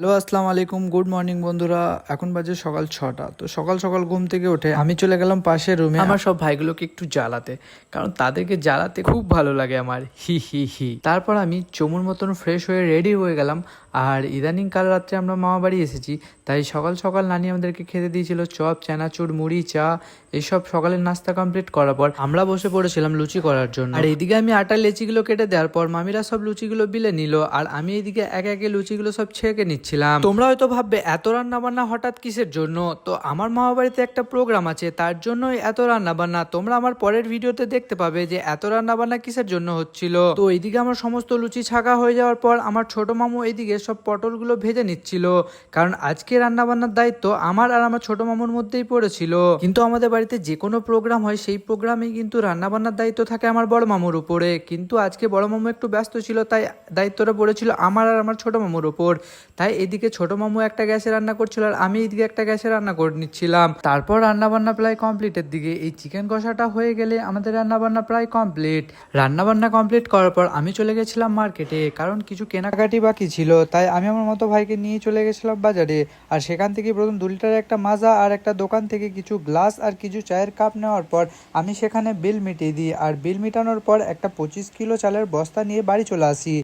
Hello, আসসালামু আলাইকুম। Good morning বন্ধুরা। এখন বাজে সকাল ছটা। তো সকাল সকাল ঘুম থেকে উঠে আমি চলে গেলাম পাশের রুমে। আমার সব ভাইগুলোকে একটু জ্বালাতে, কারণ তাদেরকে জ্বালাতে খুব ভালো লাগে আমার। হি হি হি। তারপর আমি চমুর মতন ফ্রেশ হয়ে রেডি হয়ে গেলাম। আর ইদানিং কাল রাত্রে আমরা মামা বাড়ি এসেছি, তাই সকাল সকাল নানি আমাদেরকে খেতে দিয়েছিল চপ, চানাচুর, মুড়ি, চা এইসব সকালের নাস্তা কমপ্লিট করার পর আমরা বসে পড়েছিলাম লুচি করার জন্য। আর এদিকে আমি আটা, লেচিগুলো কেটে দেওয়ার পর মামিরা সব লুচিগুলো বিলে নিল, আর আমি এদিকে একে একে লুচিগুলো সব ছেঁকে নিচ্ছিলাম। তোমরা হয়তো ভাববে, এত রান্না বান্না হঠাৎ কিসের জন্য? তো আমার মামা বাড়িতে একটা প্রোগ্রাম আছে, তার জন্যই এত রান্না বান্না তোমরা আমার পরের ভিডিওতে দেখতে পাবে যে এত রান্না বান্না কিসের জন্য হচ্ছিল। তো এইদিকে আমার সমস্ত লুচি ছাকা হয়ে যাওয়ার পর আমার ছোট মামু এইদিকে সব পটলগুলো ভেজে নিচ্ছিল, কারণ আজকে রান্না বান্নার দায়িত্ব আমার আর আমার ছোট মামুর মধ্যেই পড়েছিল। কিন্তু আমাদের বাড়িতে যে কোনো প্রোগ্রাম হয়, সেই প্রোগ্রামে কিন্তু রান্না বান্নার দায়িত্ব থাকে আমার বড় মামুর উপরে। কিন্তু আজকে বড় মামু একটু ব্যস্ত ছিল, তাই দায়িত্বটা পড়েছিল আমার আর আমার ছোট মামুর উপর। তাই এদিকে ছোট মামু একটা গ্যাসে রান্না করছিল আর আমি এদিকে একটা গ্যাসে রান্না করে নিচ্ছিলাম। তারপর রান্না বান্না প্রায় কমপ্লিটের দিকে। এই চিকেন কষাটা হয়ে গেলে আমাদের রান্না বান্না প্রায় কমপ্লিট। রান্না বান্না কমপ্লিট করার পর আমি চলে গেছিলাম মার্কেটে, কারণ কিছু কেনাকাটি বাকি ছিল তাই আমি আমার মতো ভাইকে নিয়ে চলে গেছিলাম বাজারে। আর সেখান থেকে প্রথম দু লিটার একটা মাজা আর একটা দোকান থেকে কিছু গ্লাস আর কিছু চায়ের কাপ নেওয়ার পর আমি সেখানে বিল মিটিয়ে দিই। আর বিল মেটানোর পর একটা পঁচিশ কিলো চালের বস্তা নিয়ে বাড়ি চলে আসি।